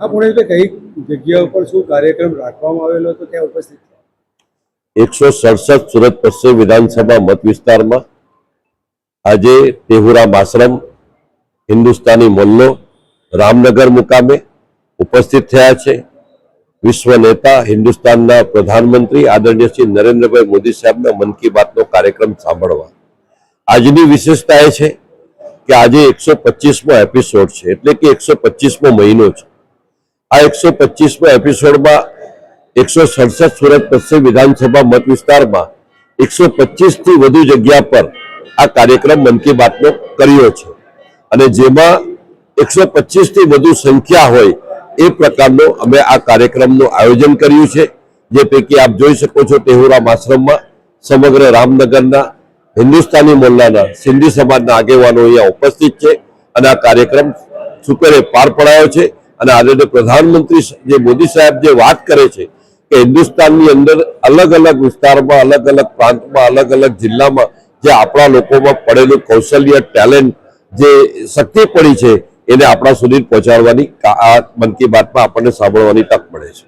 આ પુણેશભાઈ કઈ જગ્યા ઉપર શું કાર્યક્રમ રાખવામાં આવેલો હતો, ત્યાં ઉપસ્થિત એકસો સડસઠ સુરત પશ્ચિમ વિધાનસભા મત વિસ્તારમાં આજે તેહુરામ આશ્રમ, હિન્દુસ્તાની મોલ્લો, રામનગર મુકામે ઉપસ્થિત થયા છે. વિશ્વ નેતા, હિન્દુસ્તાનના પ્રધાનમંત્રી આદરણીય શ્રી નરેન્દ્રભાઈ મોદી સાહેબના મન કી બાતનો કાર્યક્રમ સાંભળવા. આજની વિશેષતા એ છે કે આજે એકસો પચીસમો એપિસોડ છે, એટલે કે એકસો પચીસમો મહિનો છે. આ એકસો પચીસમો એપિસોડમાં એકસો સડસઠ સુરત પશ્ચિમ વિધાનસભા મત વિસ્તારમાં એકસો પચીસથી વધુ જગ્યા પર આ કાર્યક્રમ મન કી બાતનો કર્યો છે. અને જેમાં એકસો પચીસથી વધુ સંખ્યા હોય એ પ્રકારનો અમે આ કાર્યક્રમનું આયોજન કર્યું છે. જે પૈકી આપ જોઈ શકો છો ટેહુરામ આશ્રમમાં સમગ્ર રામનગરના હિન્દુસ્તાની મોલ્લાના સિંધી સમાજના આગેવાનો અહીંયા ઉપસ્થિત છે અને આ કાર્યક્રમ સુપેરે પાર પડાયો છે. અને આદરણીય પ્રધાનમંત્રી જે મોદી સાહેબ જે વાત કરે છે કે હિન્દુસ્તાનની અંદર અલગ અલગ વિસ્તારમાં, અલગ અલગ પ્રાંતમાં, અલગ અલગ જિલ્લામાં જે આપણા લોકોમાં પડેલું કૌશલ્ય, ટેલેન્ટ જે શક્તિ પડી છે, એને આપણા સુધી પહોંચાડવાની આ મન કી બાતમાં આપણને સાંભળવાની તક મળે છે.